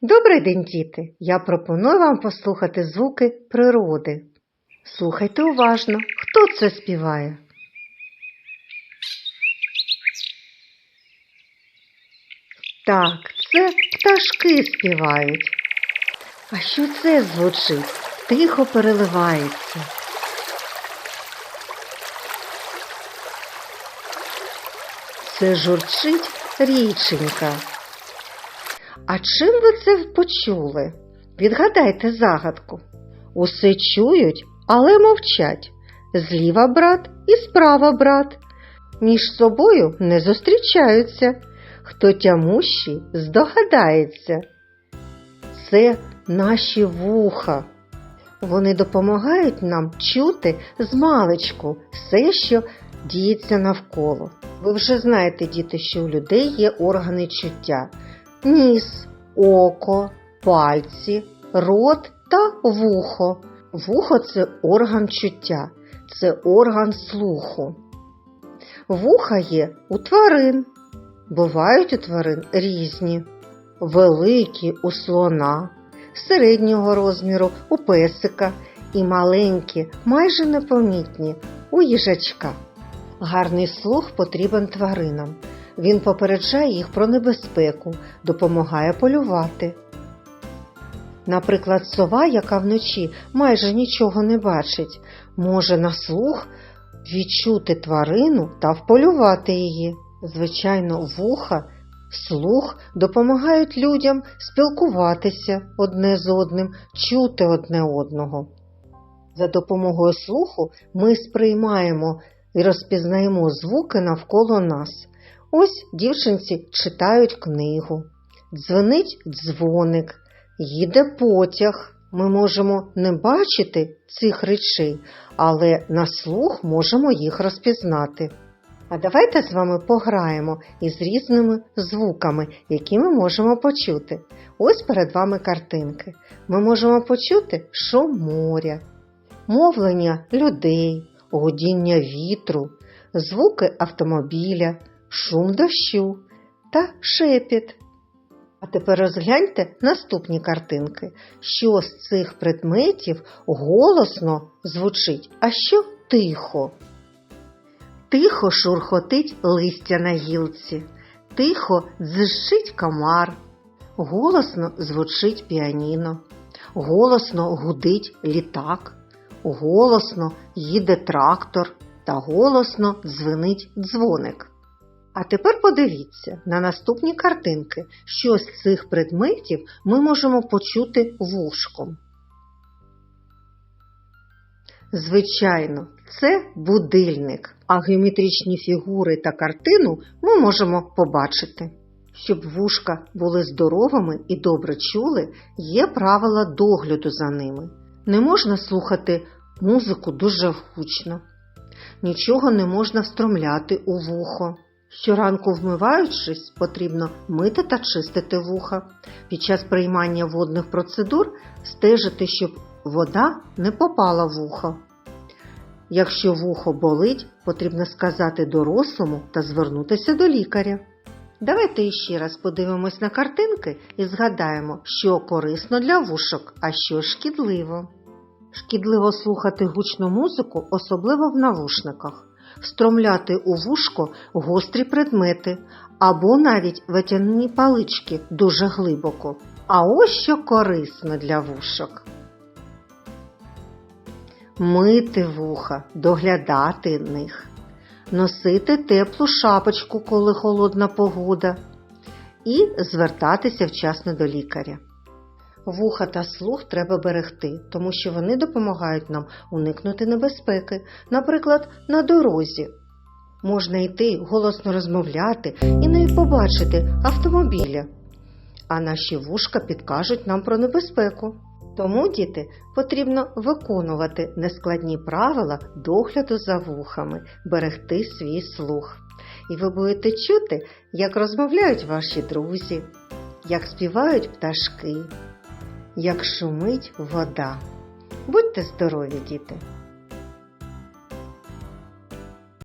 Добрий день, діти! Я пропоную вам послухати звуки природи. Слухайте уважно, хто це співає? Так, це пташки співають. А що це звучить? Тихо переливається. Це журчить річенька. А чим ви це почули? Відгадайте загадку. Усе чують, але мовчать. Зліва брат і справа брат. Між собою не зустрічаються. Хто тямущий, здогадається. Це наші вуха. Вони допомагають нам чути з маличку все, що діється навколо. Ви вже знаєте, діти, що у людей є органи чуття ніс, око, пальці, рот та вухо. Вухо це орган чуття, це орган слуху. Вуха є у тварин. Бувають у тварин різні, великі у слона, середнього розміру у песика і маленькі, майже непомітні у їжачка. Гарний слух потрібен тваринам. Він попереджає їх про небезпеку, допомагає полювати. Наприклад, сова, яка вночі майже нічого не бачить, може на слух відчути тварину та вполювати її. Звичайно, вуха, слух допомагають людям спілкуватися одне з одним, чути одне одного. За допомогою слуху ми сприймаємо і розпізнаємо звуки навколо нас. Ось дівчинці читають книгу, дзвонить дзвоник, їде потяг. Ми можемо не бачити цих речей, але на слух можемо їх розпізнати. А давайте з вами пограємо із різними звуками, які ми можемо почути. Ось перед вами картинки. Ми можемо почути шум моря, мовлення людей, гудіння вітру, звуки автомобіля, шум дощу та шепіт. А тепер розгляньте наступні картинки, що з цих предметів голосно звучить, а що тихо. Тихо шурхотить листя на гілці, тихо дзищить комар, голосно звучить піаніно, голосно гудить літак, голосно їде трактор та голосно дзвенить дзвоник. А тепер подивіться на наступні картинки, що з цих предметів ми можемо почути вушком. Звичайно, це будильник, а геометричні фігури та картину ми можемо побачити. Щоб вушка були здоровими і добре чули, є правила догляду за ними. Не можна слухати музику дуже гучно, нічого не можна встромляти у вухо. Щоранку вмиваючись, потрібно мити та чистити вуха. Під час приймання водних процедур стежити, щоб вода не попала в вухо. Якщо вухо болить, потрібно сказати дорослому та звернутися до лікаря. Давайте іще раз подивимось на картинки і згадаємо, що корисно для вушок, а що шкідливо. Шкідливо слухати гучну музику, особливо в навушниках встромляти у вушко гострі предмети або навіть витягнені палички дуже глибоко. А ось що корисно для вушок. Мити вуха, доглядати них, носити теплу шапочку, коли холодна погода, і звертатися вчасно до лікаря. Вуха та слух треба берегти, тому що вони допомагають нам уникнути небезпеки, наприклад, на дорозі. Можна йти, голосно розмовляти і навіть побачити автомобіля, а наші вушка підкажуть нам про небезпеку. Тому, діти, потрібно виконувати нескладні правила догляду за вухами, берегти свій слух. І ви будете чути, як розмовляють ваші друзі, як співають пташки як шумить вода. Будьте здорові, діти!